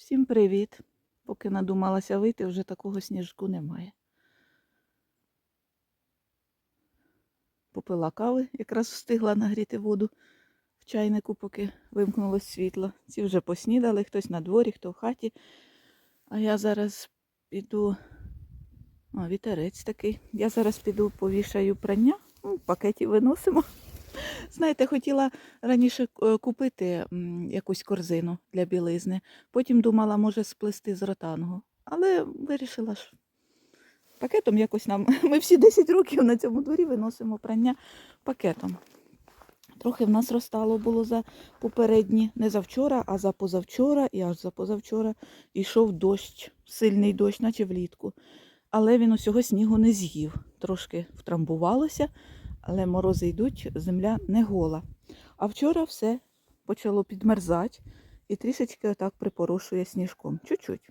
Всім привіт! Поки надумалася вийти, вже такого сніжку немає. Попила кави, якраз встигла нагріти воду в чайнику, поки вимкнулось світло. Ці вже поснідали, хтось на дворі, хто в хаті. А я зараз піду. О, вітерець такий. Я зараз піду повішаю прання, ну, в пакеті виносимо. Знаєте, хотіла раніше е, купити якусь корзину для білизни. Потім думала, може, сплести з ротангу. Але вирішила, що пакетом якось нам. Ми всі 10 років на цьому дворі виносимо прання пакетом. Трохи в нас розтало було за попередні, не за вчора, а за позавчора, і аж за позавчора йшов дощ, сильний дощ, наче влітку. Але він усього снігу не з'їв. Трошки втрамбувалося, але морози йдуть, земля не гола. А вчора все почало підмерзати і трішечки отак припорошує сніжком. Чуть-чуть.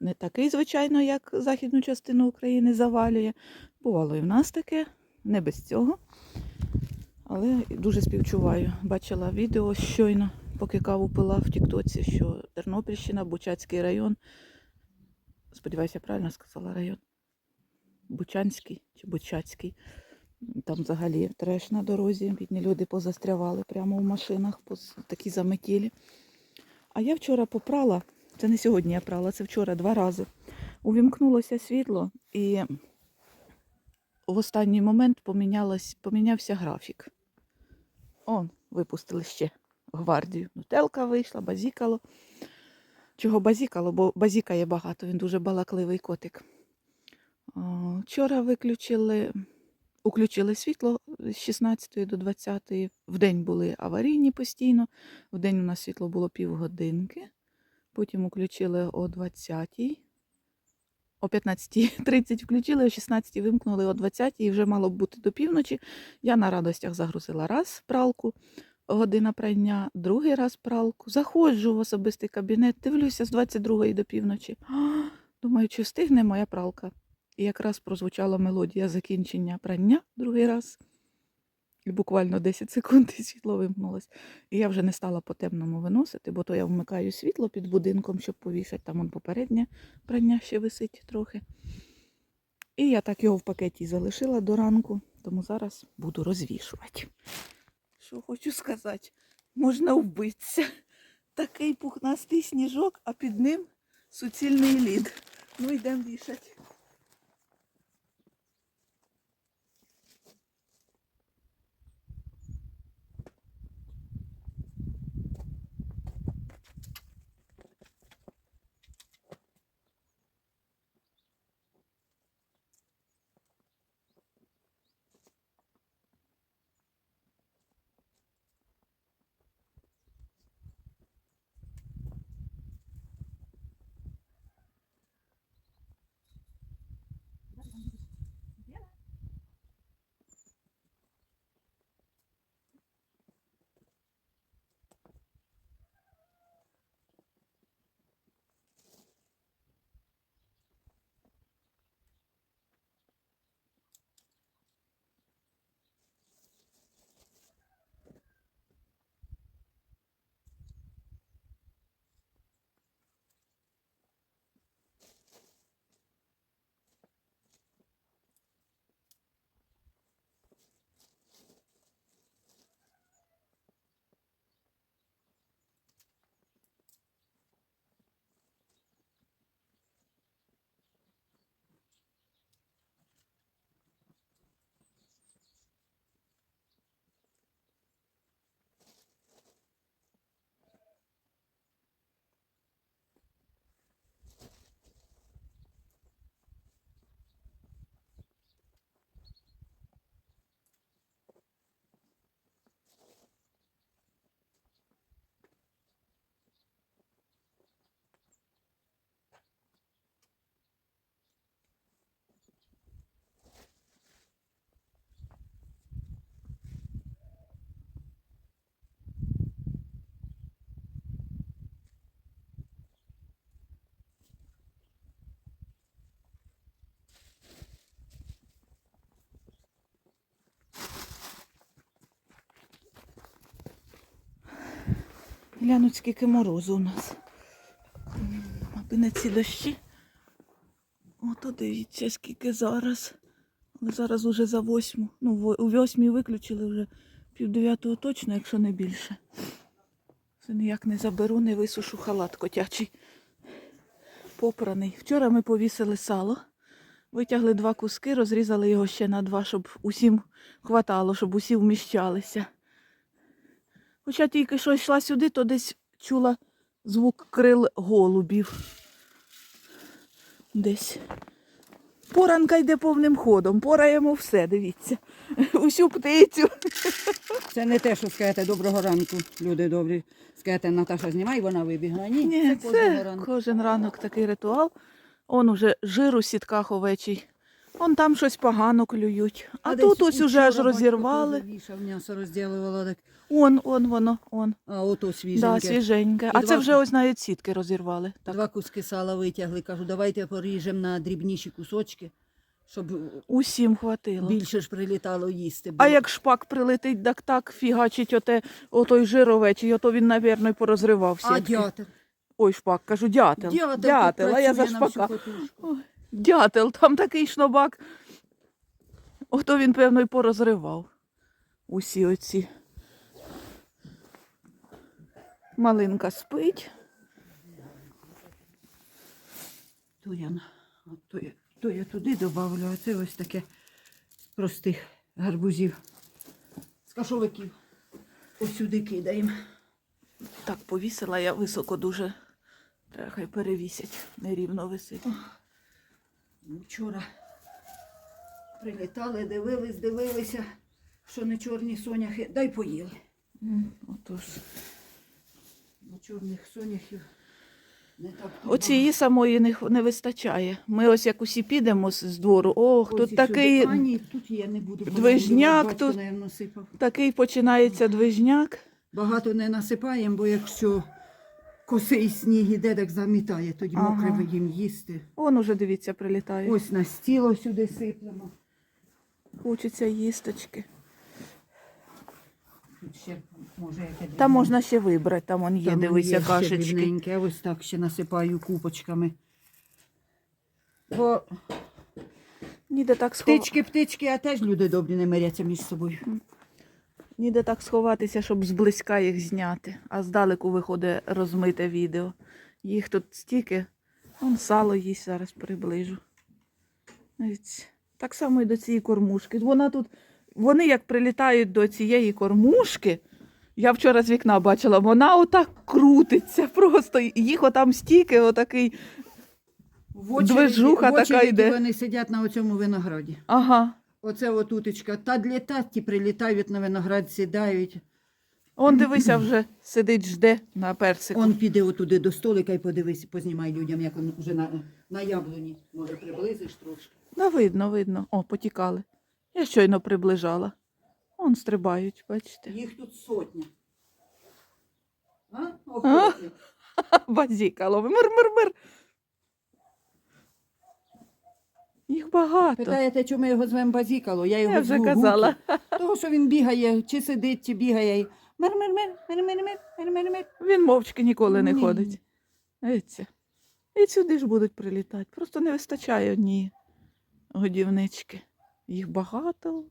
Не такий, звичайно, як західну частину України завалює. Бувало і в нас таке, не без цього. Але дуже співчуваю. Бачила відео щойно, поки каву пила в Тіктоці, що Тернопільщина, Бучацький район. Сподіваюся, я правильно сказала район. Бучанський чи Бучацький. Там взагалі треш на дорозі. Бідні люди позастрявали прямо в машинах, такі заметілі. А я вчора попрала, це не сьогодні я прала, це вчора два рази. Увімкнулося світло і в останній момент помінявся графік. О, випустили ще гвардію. Нутелка вийшла, базікало. Чого базікало, бо базікає багато, він дуже балакливий котик. Вчора виключили, уключили світло з 16 до 20. В день були аварійні постійно. В день у нас світло було півгодинки. Потім включили о 20. О 15.30 включили, о 16 вимкнули о 20 і вже мало б бути до півночі. Я на радостях загрузила раз пралку, година прання, другий раз пралку. Заходжу в особистий кабінет, дивлюся з 22 до півночі. Думаю, чи встигне моя пралка. І якраз прозвучала мелодія закінчення прання другий раз. І буквально 10 секунд і світло вимкнулось. І я вже не стала по темному виносити, бо то я вмикаю світло під будинком, щоб повішати. Там он попереднє прання ще висить трохи. І я так його в пакеті залишила до ранку, тому зараз буду розвішувати. Що хочу сказати, можна вбитися. Такий пухнастий сніжок, а під ним суцільний лід. Ну, йдемо вішати. Глянуть, скільки морозу у нас. не ці дощі. Ото дивіться, скільки зараз. Але зараз уже за восьму. Ну, у восьмій виключили вже пів дев'ятого точно, якщо не більше. Це ніяк не заберу, не висушу халат котячий. Попраний. Вчора ми повісили сало, витягли два куски, розрізали його ще на два, щоб усім хватало, щоб усі вміщалися. Хоча тільки що йшла сюди, то десь чула звук крил голубів. Десь. Поранка йде повним ходом, пораємо все, дивіться. Усю птицю. Це не те, що скажете доброго ранку, люди добрі. Скажете, Наташа, знімай, вона вибігла. Ні, Ні, це це кожен ранок такий ритуал. Он уже жир у сітках овечий. Он там щось погано клюють. А, десь тут ось уже аж розірвали. М'ясо розділувало, так. Он, он, воно, он. А ото Да, свіженьке. свіженьке. І А це вже ось навіть сітки розірвали. Так. Два куски сала витягли. Кажу, давайте поріжемо на дрібніші кусочки, щоб Усім хватило. більше ж прилітало їсти. бо- А як шпак прилетить, так так фігачить оте, отой жир овечий, ото він, напевно, і порозривав а дятел? Ой, шпак, кажу, дятел. Дятел, Дятел, а я за шпака. Ой, дятел, там такий шнобак. Ото він, певно, і порозривав. Усі оці. Малинка спить. То я, то я, то я туди добавлю, а це ось таке простих гарбузів з кашовиків. Ось кидаємо. Так, повісила я високо дуже. Хай перевісять. Нерівно висить. Вчора прилітали, дивились, дивилися, що не чорні соняхи. Дай поїли. М, Отож. Бо чорних соняхів не так. Оцієї самої не, не вистачає. Ми ось як усі підемо з з двору. Ох, тут такий, А, ні, тут я не буду. движняк Батько, тут. наверно, сипав. такий починається движняк. Багато не насипаємо, бо якщо косий сніг іде, так замітає, тоді Ага. мокре їм їсти. Он уже, дивіться, прилітає. Ось на стіло сюди сиплемо. Хочеться їсточки. Тут ще може яке Там можна ще вибрати, там он є, Там дивися, є ще кашечки. дрібненьке, ось так ще насипаю купочками. Бо Ніде так, схов... птички, птички, а теж люди добрі не миряться між собою. Ніде так сховатися, щоб зблизька їх зняти. А здалеку виходить розмите відео. Їх тут стільки. Вон сало їсть, зараз приближу. Ось. Так само і до цієї кормушки. Вона тут, вони як прилітають до цієї кормушки, я вчора з вікна бачила, вона отак крутиться. Просто їх отам стільки, отакий. В очереді- Движуха в така йде. Вони сидять на оцьому винограді. Ага. Оце от уточка. Та літать, ті прилітають на виноград, сідають. Он дивися, вже сидить, жде на персику. Он піде отуди до столика і подивись, познімай людям, як він вже на, на яблуні. Може, приблизиш трошки. Да, видно, видно. О, потікали. Я щойно приближала. Он стрибають, бачите. Їх тут сотня. А? Охотні. Базікало. Мир-мир-мир. Їх багато. Питаєте, чому його звемо базікало? Я його Я вже зву казала. Гуки. Того, що він бігає, чи сидить, чи бігає. Мир-мир-мир, мир-мир-мир, мир-мир-мир. Він мовчки ніколи не Ні. ходить. Дивіться. І сюди ж будуть прилітати. Просто не вистачає однієї годівнички. Їх багато.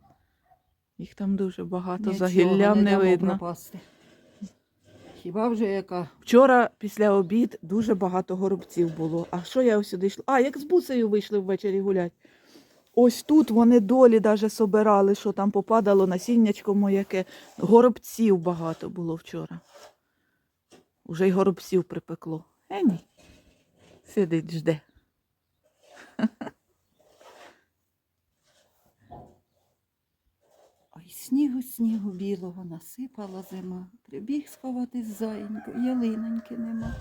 Їх там дуже багато. За гіллям не дамо видно. пропасти. Хіба вже яка? Вчора після обід дуже багато горобців було. А що я сюди йшла? А, як з буцею вийшли ввечері гулять. Ось тут вони долі даже собирали, що там попадало насіннячко мояке. Горобців багато було вчора. Уже й горобців припекло. Е, ні. Сидить, жде. Ой, снігу, снігу білого насипала зима. Прибіг сховати зайенько, ялиноньки нема.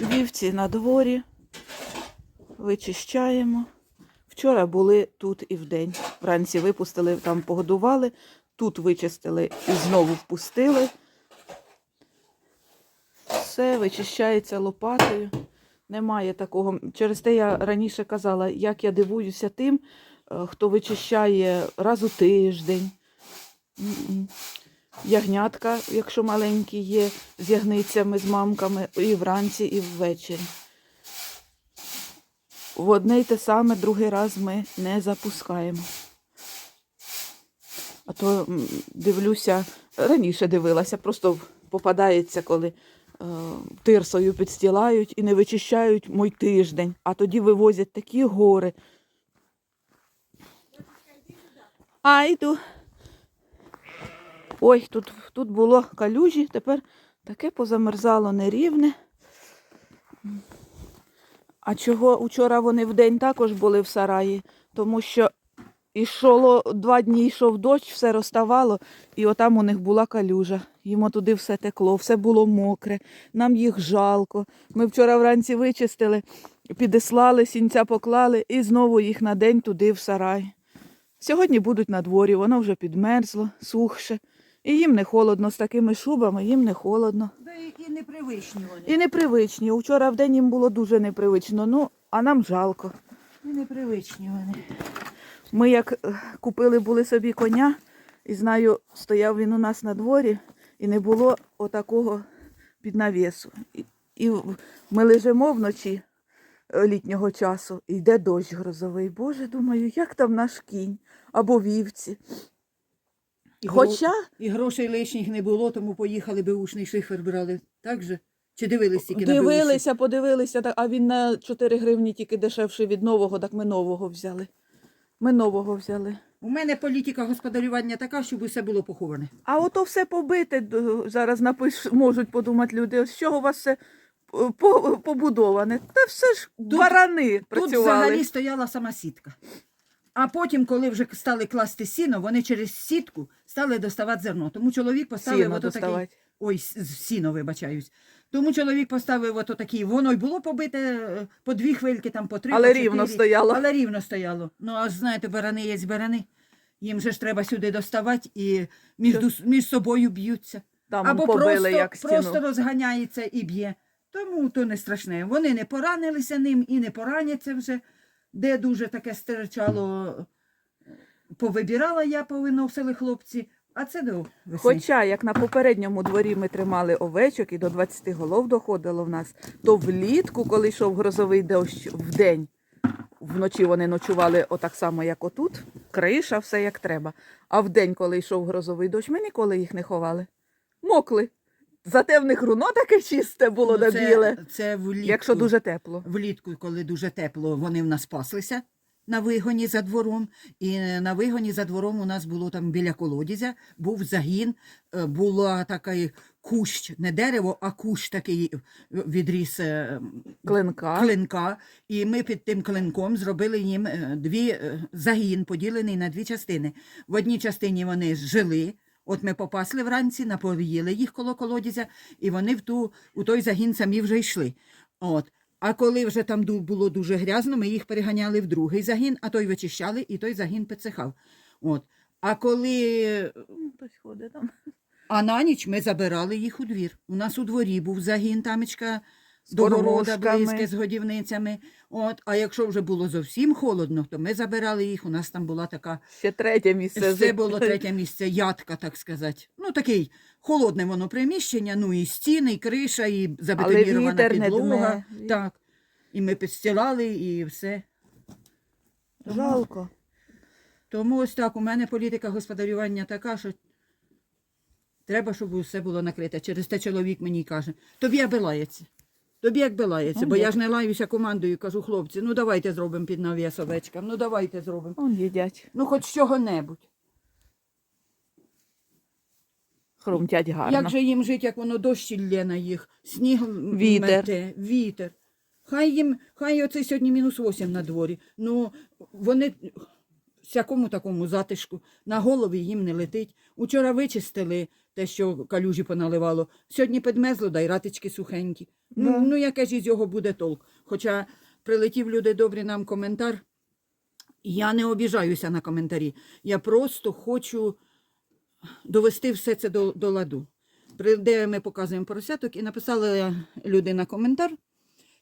Вівці на дворі. Вичищаємо. Вчора були тут і вдень. Вранці випустили, там погодували, тут вичистили і знову впустили. Все вичищається лопатою. Немає такого. Через те я раніше казала, як я дивуюся тим, е, хто вичищає раз у тиждень. Ягнятка, якщо маленькі є, з ягницями, з мамками, і вранці, і ввечері. В одне й те саме другий раз ми не запускаємо. А то дивлюся, раніше дивилася, просто попадається, коли тирсою підстілають і не вичищають мой тиждень, а тоді вивозять такі гори. А, йду. Ой, тут, тут було калюжі, тепер таке позамерзало нерівне. А чого учора вони вдень також були в сараї? Тому що йшло два дні йшов дощ, все розставало, і отам у них була калюжа. Їм туди все текло, все було мокре, нам їх жалко. Ми вчора вранці вичистили, підіслали, сінця поклали і знову їх на день туди в сарай. Сьогодні будуть на дворі, воно вже підмерзло, сухше. І їм не холодно, з такими шубами їм не холодно. І, непривичні вони. І непривичні. Учора в день їм було дуже непривично, ну, а нам жалко. І непривичні вони. Ми як е, купили були собі коня, і знаю, стояв він у нас на дворі, і не було отакого під навісу. І, і ми лежимо вночі е, літнього часу, і йде дощ грозовий. Боже, думаю, як там наш кінь або вівці. І Хоча гро- І грошей лишніх не було, тому поїхали беушний шифер брали. Так же? Чи дивились тільки на дивилися, подивилися, а він на 4 гривні тільки дешевший від нового, так ми нового взяли. Ми нового взяли. У мене політика господарювання така, щоб усе було поховане. А ото все побите д- зараз напиш, можуть подумати люди, з чого у вас все е, по- побудоване. Та все ж барани Тут працювали. взагалі стояла сама сітка. А потім, коли вже стали класти сіно, вони через сітку стали доставати зерно. Тому чоловік поставив Сіно ото такий. доставати. Ой, с- з- сіно, вибачаюсь. Тому чоловік поставив ото такий, воно й було побите е, по дві хвильки, там по три, Але по рівно стояло. Але рівно стояло. Ну, а знаєте, барани є барани. Їм же ж треба сюди доставати і між, між собою б'ються. Там Або побили просто, як стіну. просто розганяється і б'є. Тому то не страшне. Вони не поранилися ним і не пораняться вже. Де дуже таке стирчало, повибирала я, повиносили хлопці, а це до весни. Хоча, як на попередньому дворі ми тримали овечок і до 20 голов доходило в нас, то влітку, коли йшов грозовий дощ в день, вночі вони ночували отак само, як отут, криша, все як треба. А в день, коли йшов грозовий дощ, ми ніколи їх не ховали. Мокли. Зате в них руно таке чисте було Ну, на це, біле, це влітку, якщо дуже тепло. влітку, коли дуже тепло, вони в нас паслися на вигоні за двором. І на вигоні за двором у нас було там біля колодязя, був загін, е, була такий кущ, не дерево, а кущ такий е, відріс е, Клинка. клинка. І ми під тим клинком зробили їм дві загін, поділений на дві частини. В одній частині вони жили. От ми попасли вранці, напоїли їх коло колодязя, і вони в ту, у той загін самі вже йшли. От. А коли вже там було дуже грязно, ми їх переганяли в другий загін, а той вичищали, і той загін підсихав. От. А коли Ну, Хтось ходить там. а на ніч ми забирали їх у двір. У нас у дворі був загін, тамечка З до города близьке з годівницями. От, а якщо вже було зовсім холодно, то ми забирали їх. У нас там була така, Ще третє місце. це було третє місце, ядка, так сказати. Ну, такий холодне воно приміщення, ну і стіни, і криша, і забетонірована вітер не підлога. дме. Так. І ми підстилали, і все. Жалко. Тому ось так, у мене політика господарювання така, що треба, щоб усе було накрите. Через те чоловік мені й каже, тобі як лається. Тобі як лається, Ну, бо я як? ж не лаюся командою, кажу, хлопці, ну давайте зробимо під навіс овечкам, ну давайте зробимо. Он їдять. Ну хоч чого-небудь. Хрумтять гарно. Як же їм жити, як воно дощ лє на їх, сніг Вітер. мете, вітер. Хай їм, хай оце сьогодні мінус 8 на дворі. Ну, вони всякому такому затишку, на голові їм не летить. Учора вичистили те, що калюжі поналивало. Сьогодні підмезло, да й ратички сухенькі. Да. Ну, ну яке ж із його буде толк? Хоча прилетів люди добрі нам коментар. Я не обіжаюся на коментарі. Я просто хочу довести все це до, до ладу. Де ми показуємо поросяток, і написала людина коментар,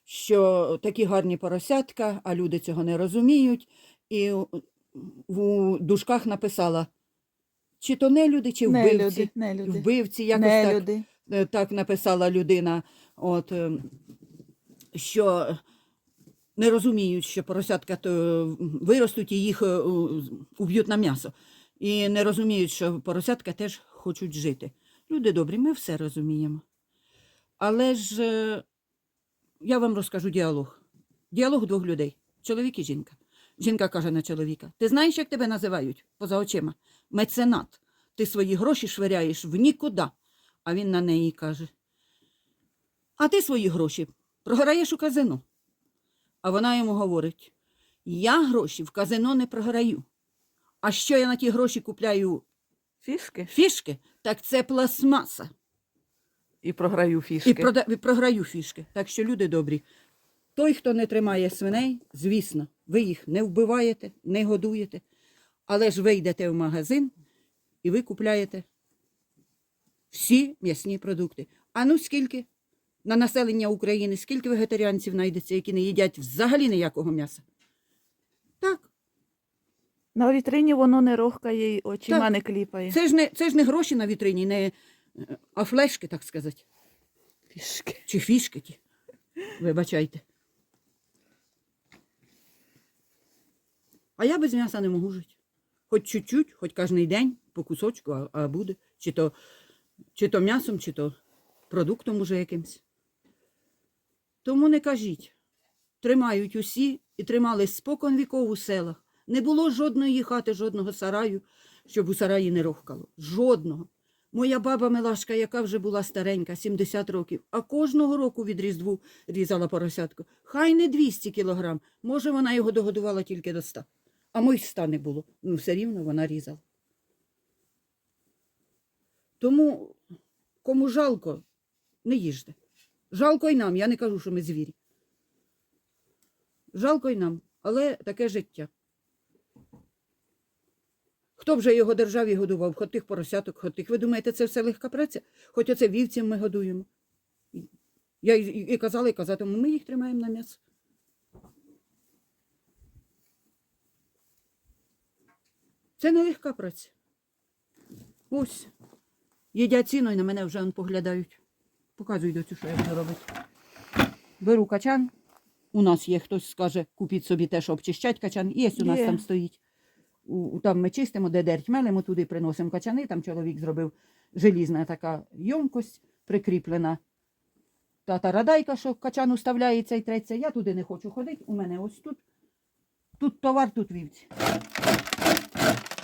що такі гарні поросятка, а люди цього не розуміють. І в дужках написала чи то не люди, чи вбивці. Нелюди, нелюди. Вбивці, якось так, Нелюди. е, так написала людина, от, е, що не розуміють, що поросятка то виростуть і їх е, уб'ють на м'ясо. І не розуміють, що поросятка теж хочуть жити. Люди добрі, ми все розуміємо. Але ж е, я вам розкажу діалог. Діалог двох людей чоловік і жінка. Жінка каже на чоловіка: Ти знаєш, як тебе називають поза очима? Меценат. Ти свої гроші швиряєш в нікуди. А він на неї каже: А ти свої гроші програєш у казино. А вона йому говорить: Я гроші в казино не програю. А що я на ті гроші купляю Фішки. фішки, так це пластмаса. І програю фішки. І, прода... і програю фішки. Так що, люди добрі, той, хто не тримає свиней, звісно, ви їх не вбиваєте, не годуєте, але ж ви йдете в магазин і ви купляєте всі м'ясні продукти. А ну скільки на населення України, скільки вегетаріанців знайдеться, які не їдять взагалі ніякого м'яса? Так, На вітрині воно не рохкає і очима Так. не кліпає. це ж не, це ж не гроші на вітрині, не, е, а флешки, так сказати. Фішки. Чи фішки ті. Вибачайте. А я без м'яса не можу жити. Хоч чуть-чуть, хоч кожен день, по кусочку, а, а буде. Чи то, чи то м'ясом, чи то продуктом уже якимсь. Тому не кажіть. Тримають усі і тримали спокон віков у селах. Не було жодної хати, жодного сараю, щоб у сараї не рохкало. Жодного. Моя баба Милашка, яка вже була старенька, 70 років, а кожного року від Різдву різала поросятку. Хай не 200 кілограм, може, вона його догодувала тільки до 100. А моїх 100 не було. Ну, все рівно вона різала. Тому, кому жалко, не їжте. Жалко й нам, я не кажу, що ми звірі. Жалко й нам, але таке життя. Хто б же його державі годував, хоч тих поросяток, хоч тих. Ви думаєте, це все легка праця? Хоч оце вівцям ми годуємо. Я і, казала, і казатиму, ми їх тримаємо на м'ясо. Це не легка праця. Ось. Їдять ціно і на мене вже поглядають. Показуй доцю, що я буду робити. Беру качан. У нас є хтось скаже, купіть собі те, що обчищать качан. Є у нас Є. там стоїть. Там ми чистимо, де дерть мелимо, туди приносимо качани. Там чоловік зробив желізна така йомкость, прикріплена. Та радайка, що качан уставляється і треться. Я туди не хочу ходити. У мене ось тут. Тут товар, тут вівці.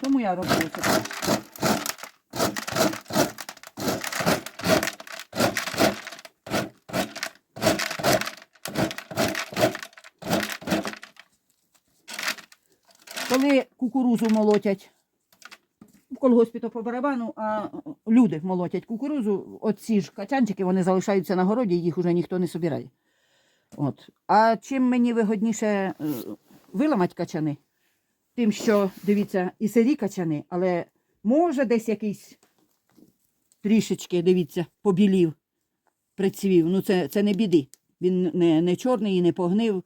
Тому я роблю це. Коли кукурузу молотять в колгоспі то по барабану, а люди молотять кукурузу, оці ж качанчики вони залишаються на городі, їх уже ніхто не собирає. От. А чим мені вигодніше е, виламати качани? Тим, що, дивіться, і сирі качани, але може десь якийсь трішечки, дивіться, побілів, прицвів. Ну, це, це не біди. Він не, не чорний і не погнив.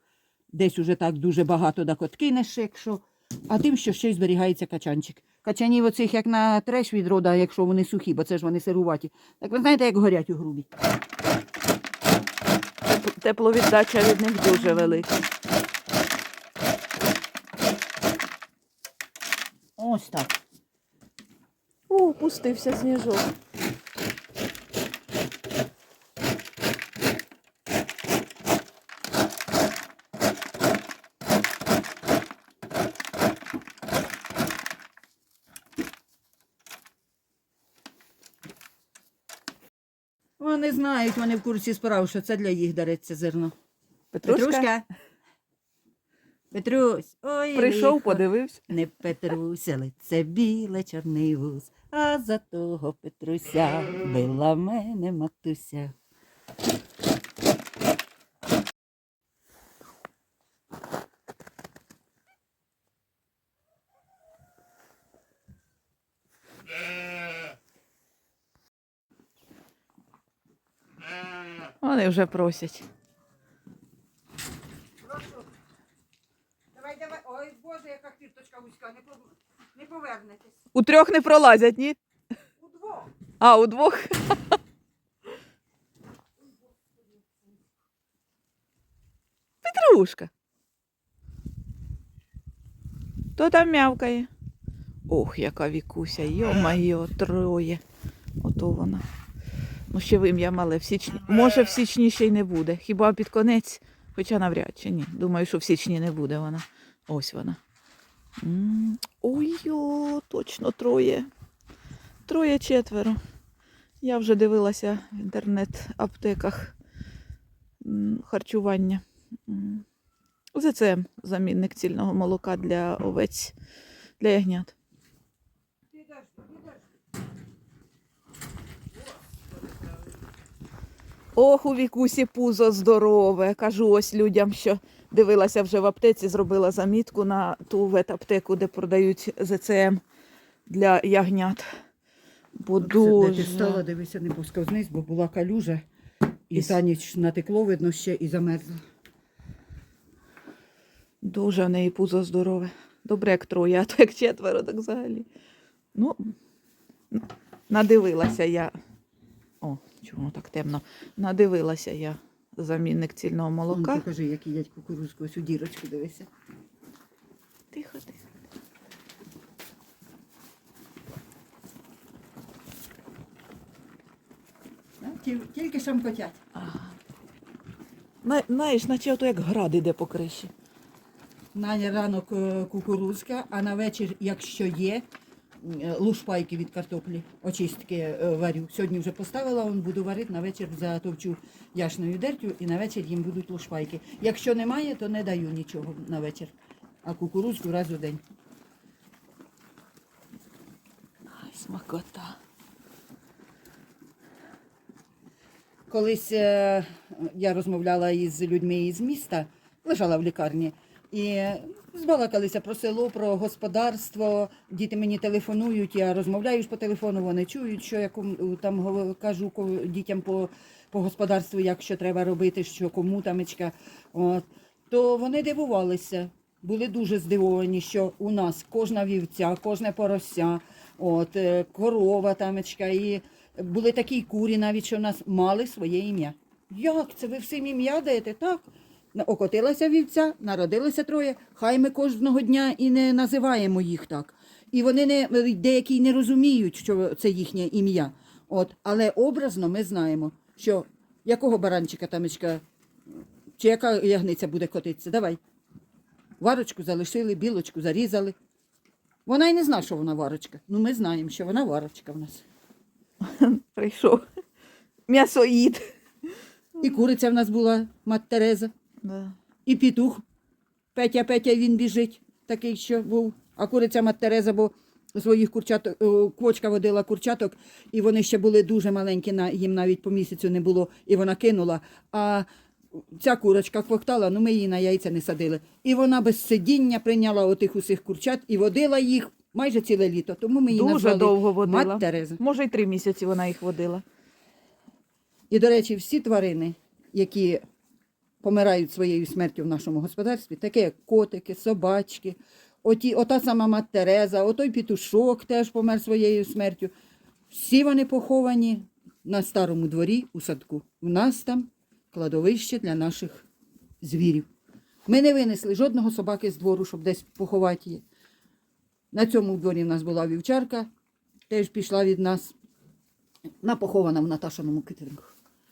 Десь уже так дуже багато да откинеш, якщо. А тим, що ще й зберігається качанчик. Качанів оцих, як на треш від рода, якщо вони сухі, бо це ж вони сируваті. Так ви знаєте, як горять у грубі. Тепловіддача від них дуже велика. Ось так. О, пустився сніжок. Вони знають, вони в курсі справ, що це для їх дариться зерно. Петрушка, Петрусь, ой, прийшов, лихо. подивився. Не Петруся, лице біле чорний вуз, а за того Петруся била мене матуся. Вони вже просять. Давай, давай. Ой, Боже, яка квіточка вузька, не, по... не повернетесь. У трьох не пролазять, ні? Удвох. А, у двох. Петрушка. Хто там мявкає? Ох, яка вікуся, йо-майо, троє. Ото вона. Ну, ще вим'я мале в січні. Може, в січні ще й не буде. Хіба під конець, хоча навряд чи ні. Думаю, що в січні не буде вона. Ось вона. Ой-йо, точно троє. Троє четверо. Я вже дивилася в інтернет-аптеках харчування. ЗЦМ замінник цільного молока для овець, для ягнят. Ох, у вікусі пузо здорове. Кажу ось людям, що дивилася вже в аптеці, зробила замітку на ту ветаптеку, де продають ЗЦМ для ягнят. Бо Де дуже. ти стала, дивися, не посковзнись, бо була калюжа. І І та ніч натекло, видно, ще і замерзло. Дуже в неї пузо здорове. Добре, як троє, а то як четверо, так взагалі. Ну, надивилася я. О, чому так темно? Надивилася я замінник цільного молока. покажи, як їдять кукурузку, ось у дірочку дивися. Тихо, тихо. Тільки шамкотять. Ага. На- Знаєш, наче ото як град іде по криші. На ранок е, кукурузка, а на вечір, якщо є, лушпайки від картоплі, очистки е, варю. Сьогодні вже поставила, он буду варити, на вечір затовчу яшною дертю і на вечір їм будуть лушпайки. Якщо немає, то не даю нічого на вечір. А кукурузку раз у день. Ай, смакота. Колись е, я розмовляла із людьми із міста, лежала в лікарні, і збалакалися про село, про господарство. Діти мені телефонують, я розмовляю по телефону, вони чують, що я там кажу дітям по, по господарству, як що треба робити, що кому тамечка. От. То вони дивувалися, були дуже здивовані, що у нас кожна вівця, кожне порося, от, е, корова тамечка, і були такі курі навіть, що в нас мали своє ім'я. Як це ви всім ім'я даєте? Так. Окотилася вівця, народилося троє, хай ми кожного дня і не називаємо їх так. І вони не, деякі не розуміють, що це їхнє ім'я. От, але образно ми знаємо, що якого баранчика тамечка, чи яка ягниця буде котитися. Давай. Варочку залишили, білочку зарізали. Вона й не знає, що вона варочка. Ну, ми знаємо, що вона варочка в нас. Прийшов. М'ясоїд. І куриця в нас була, мать Тереза, Да. і петух. Петя, Петя, він біжить, такий, що був. А куриця мать Тереза, бо своїх курчаток, квочка водила курчаток, і вони ще були дуже маленькі, їм навіть по місяцю не було, і вона кинула. А ця курочка квохтала, ну ми її на яйця не садили. І вона без сидіння прийняла отих усіх курчат і водила їх майже ціле літо. Тому ми її Дуже назвали довго водила. Мать Тереза. Може, й три місяці вона їх водила. І, до речі, всі тварини, які помирають своєю смертю в нашому господарстві, такі як котики, собачки, оті, ота сама мать Тереза, отой пітушок теж помер своєю смертю. Всі вони поховані на старому дворі у садку. У нас там кладовище для наших звірів. Ми не винесли жодного собаки з двору, щоб десь поховати її. На цьому дворі в нас була вівчарка, теж пішла від нас. Вона похована в Наташиному китлингу.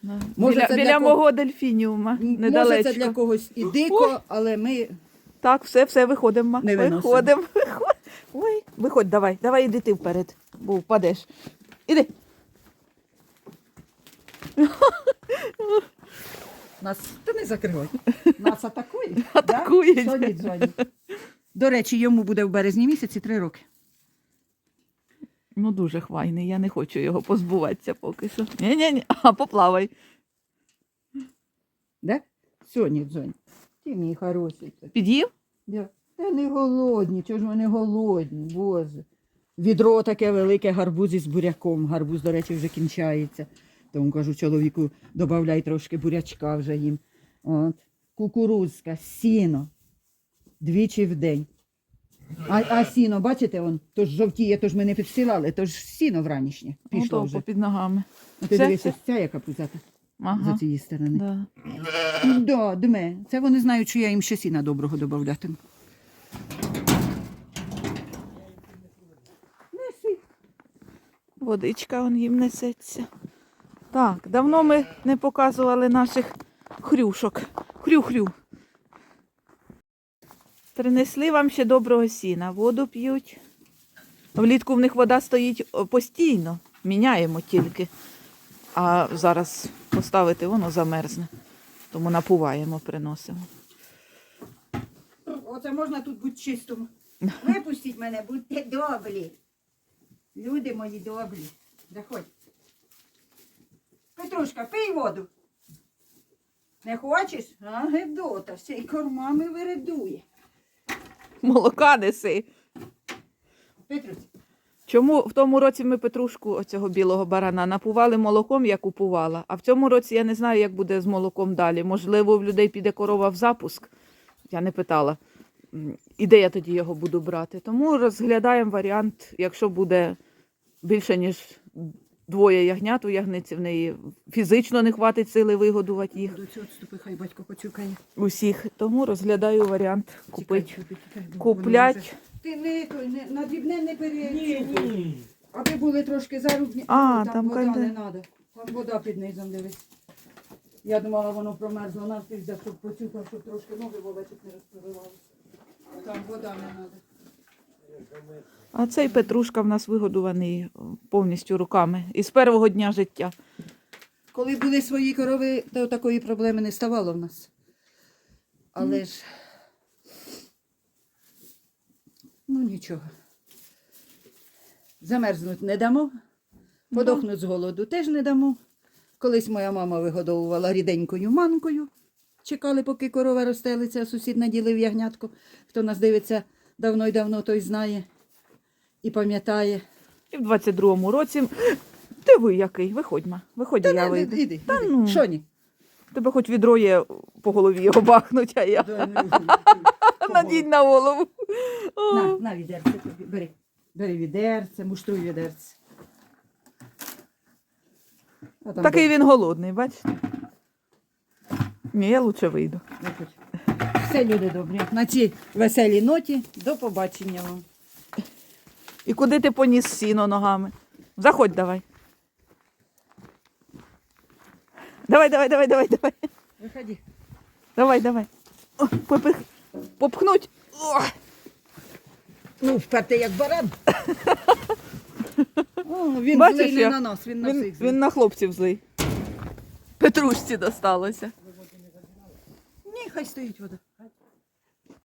Да. Може, біля це для біля кого- мого дельфініума. Може, Недалечко. це для когось і дико, але ми Так, все, все, виходимо. Не виносимо. Виходимо. Виходь. Ой, виходь, давай, давай іди ти вперед, бо впадеш. Іди. нас та не закривай. Нас атакують. Атакують. Да? Дзвоніть, дзвоніть. До речі, йому буде в березні місяці три роки. Ну, дуже хвайний, я не хочу його позбуватися поки що. Ні-ні-ні, а поплавай. Да? Сьогодні дзвонь. Ті мій хороший. Під'їв? Да. Та не голодні, чого ж вони голодні, боже. Відро таке велике гарбуз із буряком. Гарбуз, до речі, вже кінчається. Тому кажу чоловіку, додай трошки бурячка вже їм. От. Кукурузка, сіно. Двічі в день. А, а сіно, бачите, он, то ж жовтіє, то ж ми не підсилали, то ж сіно вранішнє пішло Ото вже. попід ногами. А ти Все, дивися, ця яка пузата Ага. з цієї сторони. Да. Да, дме. Це вони знають, що я їм ще сіна доброго додаватиму. Неси. Водичка он їм несеться. Так, давно ми не показували наших хрюшок. Хрю-хрю. Принесли вам ще доброго сіна. Воду п'ють. Влітку в них вода стоїть постійно. Міняємо тільки. А зараз поставити воно замерзне. Тому напуваємо, приносимо. Оце можна тут бути чистим. Випустіть мене, будьте добрі. Люди мої добрі. Заходь. Петрушка, пий воду. Не хочеш? А, гедота, ще й кормами виридує. Молока неси. Петрусь, Чому в тому році ми петрушку оцього білого барана напували молоком, я купувала, а в цьому році я не знаю, як буде з молоком далі. Можливо, в людей піде корова в запуск. Я не питала. І де я тоді його буду брати. Тому розглядаємо варіант, якщо буде більше, ніж двоє ягнят у ягниці, в неї фізично не хватить сили вигодувати їх до цього відступи, хай батько почукає. усіх. Тому розглядаю варіант купити. Куплять. вже- Ти не, той, не на дрібне не бери. Ні, ні. Аби були трошки зарубні. А, Ой, там вода кайде- не треба. Там вода під низом дивись. Я думала, воно промерзло на тиждень, щоб почухав, щоб трошки ноги Вова не розпливалися. Там вода не треба. А цей Петрушка в нас вигодуваний повністю руками із першого дня життя. Коли були свої корови, то такої проблеми не ставало в нас. Але ж. Ну нічого. Замерзнуть не дамо, подохнуть з голоду теж не дамо. Колись моя мама вигодовувала ріденькою манкою. Чекали, поки корова розстелиться, а сусід наділив ягнятку. Хто нас дивиться давно й давно, той знає і пам'ятає. І в 22-му році. Ти ви який? Виходь, ма. Виходь, я Іди, вийду. іди, Та іди. ну. Що ні? Тебе хоч відро є по голові його бахнуть, а я надінь на голову. На, на відерце тобі, бери. Бери відерце, муштруй відерце. А там Такий він голодний, бачите? Ні, я лучше вийду. виходь. Все, люди добрі. На цій веселій ноті до побачення вам. І куди ти поніс сіно ногами? Заходь давай. Давай, давай, давай, давай, давай. Виходи. Давай, давай. О, попих... Попхнуть. О, Ну, вперте як баран. О, він Бачиш, злий не як? на нас, він на він, всіх злий. він на хлопців злий. Петрушці досталося. Ні, хай стоїть вода.